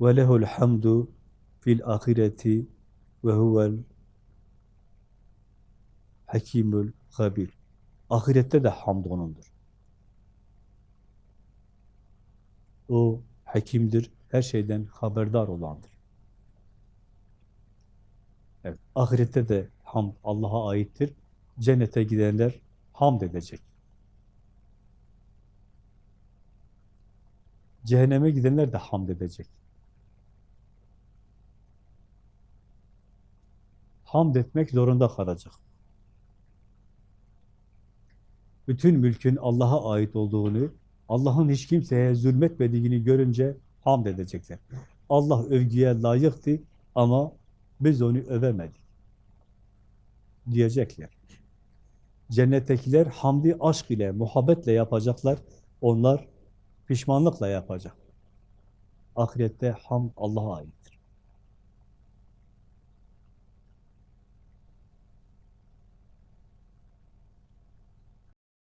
ve lehul hamdu fil ahireti ve huvel hakimul habir. Ahirette de hamd O'nundur. O hakimdir, her şeyden haberdar olandır. Evet, ahirette de hamd Allah'a aittir. Cennete gidenler hamd edecek. Cehenneme gidenler de hamd edecek. Hamd etmek zorunda kalacak. Bütün mülkün Allah'a ait olduğunu, Allah'ın hiç kimseye zulmetmediğini görünce hamd edecekler. Allah övgüye layıktı ama biz onu övemedik. Diyecekler. Cennettekiler hamdi aşk ile, muhabbetle yapacaklar. Onlar pişmanlıkla yapacak. Ahirette hamd Allah'a ait.